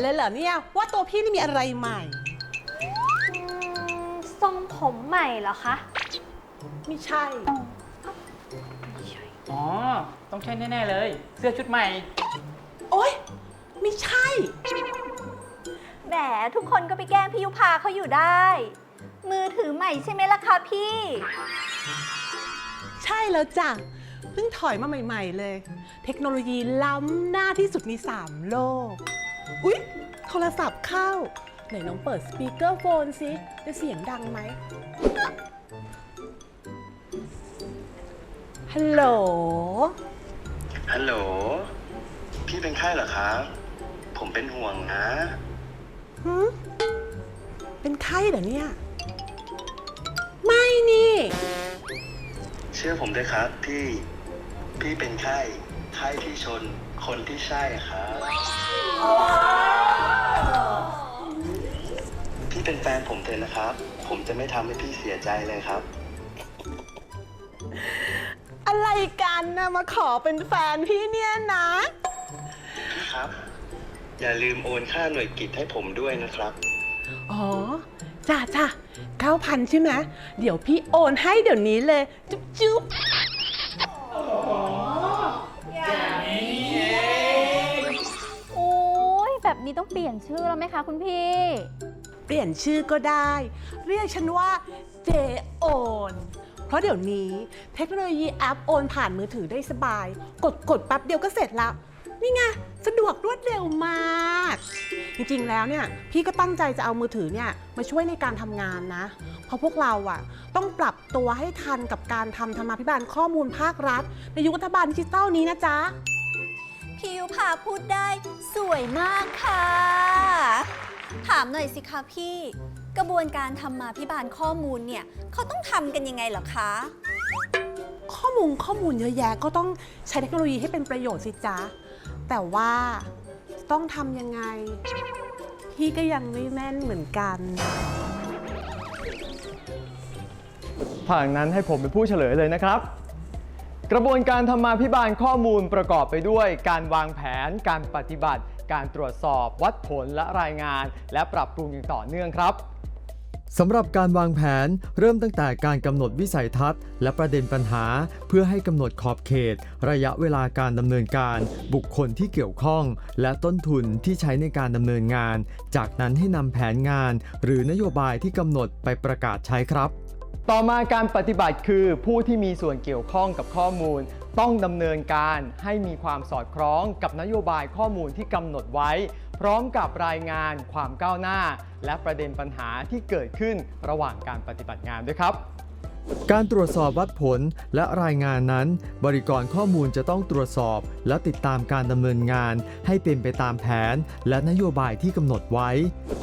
เลยเหรอเนี่ย ว่าตัวพี่นี่มีอะไรใหม่ทรงผมใหม่เหรอคะ ไม่ใช่ อ๋อ ต้องใช่แน่ ๆ เลย เสื้อชุดใหม่ โอ๊ย ไม่ใช่ แหมทุกคนก็ไปแกล้งพี่ยุพาเขาอยู่ได้ มือถือใหม่ใช่ไหมล่ะคะพี่ ใช่แล้วจ้ะเพิ่งถอยมาใหม่ ๆ เลย เทคโนโลยีล้ำหน้าที่สุดใน3 โลก อุ๊ย โทรศัพท์เข้า ไหนลองเปิดสปีกเกอร์โฟนสิจะเสียงดังไหมฮัลโหล ฮัลโหล พี่เป็นไข้เหรอครับ ผมเป็นห่วงนะ หืมเป็นไข้เหรอเนี่ย ไม่นี่ เชื่อผมด้วยครับพี่ พี่เป็นไข้ไข้ที่ชนคนที่ใช่ครับพี่เป็นแฟนผมเถอะนะครับ ผมจะไม่ทำให้พี่เสียใจเลยครับ อะไรกันนะมาขอเป็นแฟนพี่เนี่ยนะ พี่ครับ อย่าลืมโอนค่าหน่วยกิจให้ผมด้วยนะครับ อ๋อจ้าจ้าเก้าพันใช่ไหมเดี๋ยวพี่โอนให้เดี๋ยวนี้เลย จุ๊บจุ๊บ ต้องเปลี่ยนชื่อแล้วไหมคะคุณพี่ เปลี่ยนชื่อก็ได้ เรียกฉันว่าเจโอนเพราะเดี๋ยวนี้เทคโนโลยีแอปโอนผ่านมือถือได้สบาย กดกดแป๊บเดียวก็เสร็จแล้ว นี่ไง สะดวกรวดเร็วมาก จริงๆแล้วเนี่ย พี่ก็ตั้งใจจะเอามือถือเนี่ยมาช่วยในการทำงานนะ เพราะพวกเราอะต้องปรับตัวให้ทันกับการทำธรรมาภิบาลข้อมูลภาครัฐ ในยุครัฐบาลดิจิตอลนี้นะจ๊ะ พี่ยุพาพูดได้สวยมากค่ะ ถามหน่อยสิคะพี่ กระบวนการทำมาพิบาลข้อมูลเนี่ยเขาต้องทำกันยังไงเหรอคะ ข้อมูลข้อมูลเยอะแยะก็ต้องใช้เทคโนโลยีให้เป็นประโยชน์สิจ๊ะ แต่ว่าต้องทำยังไง พี่ก็ยังไม่แม่นเหมือนกันทางนั้นให้ผมเป็นผู้เฉลยเลยนะครับ กระบวนการทำมาพิบาลข้อมูลประกอบไปด้วย การวางแผน การปฏิบัติ การตรวจสอบ วัดผลและรายงาน และปรับปรุงอย่างต่อเนื่องครับสำหรับการวางแผนเริ่มตั้งแต่การกำหนดวิสัยทัศน์ และประเด็นปัญหา เพื่อให้กำหนดขอบเขต ระยะเวลาการดำเนินการ บุคคลที่เกี่ยวข้อง และต้นทุนที่ใช้ในการดำเนินงาน จากนั้นให้นำแผนงาน หรือนโยบายที่กำหนดไปประกาศใช้ครับ ต่อมาการปฏิบัติคือผู้ที่มีส่วนเกี่ยวข้องกับข้อมูล ต้องดำเนินการให้มีความสอดคล้องกับนโยบายข้อมูลที่กำหนดไว้ พร้อมกับรายงานความก้าวหน้า และประเด็นปัญหาที่เกิดขึ้นระหว่างการปฏิบัติงานด้วยครับ การตรวจสอบวัดผลและรายงานนั้น บริกรข้อมูลจะต้องตรวจสอบ และติดตามการดำเนินงาน ให้เป็นไปตามแผน และนโยบายที่กำหนดไว้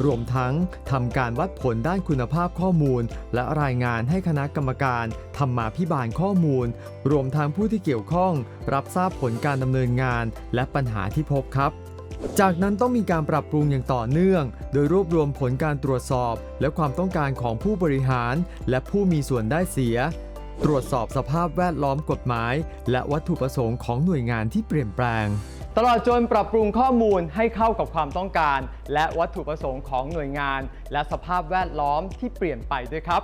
รวมทั้งทำการวัดผลด้านคุณภาพข้อมูล และรายงานให้คณะกรรมการทำมาพิบาลข้อมูล รวมทั้งผู้ที่เกี่ยวข้อง รับทราบผลการดำเนินงาน และปัญหาที่พบครับ จากนั้นต้องมีการปรับปรุงอย่างต่อเนื่อง โดยรวบรวมผลการตรวจสอบ และความต้องการของผู้บริหาร และผู้มีส่วนได้เสีย ตรวจสอบสภาพแวดล้อมกฎหมาย และวัตถุประสงค์ของหน่วยงานที่เปลี่ยนแปลง ตลอดจนปรับปรุงข้อมูลให้เข้ากับความต้องการ และวัตถุประสงค์ของหน่วยงาน และสภาพแวดล้อมที่เปลี่ยนไปด้วยครับ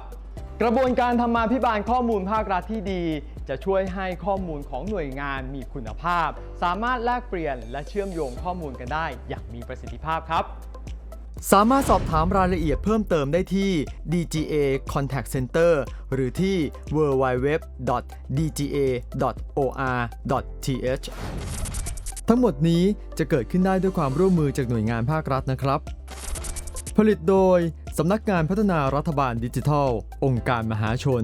กระบวนการทำมาพิบาลข้อมูลภาครัฐที่ดี จะช่วยให้ข้อมูลของหน่วยงานมีคุณภาพ สามารถแลกเปลี่ยนและเชื่อมโยงข้อมูลกันได้ อย่างมีประสิทธิภาพครับ สามารถสอบถามรายละเอียดเพิ่มเติมได้ที่ DGA Contact Center หรือที่ www.dga.or.th ทั้งหมดนี้จะเกิดขึ้นได้ด้วยความร่วมมือจากหน่วยงานภาครัฐนะครับ ผลิตโดยสำนักงานพัฒนารัฐบาลดิจิทัล องค์การมหาชน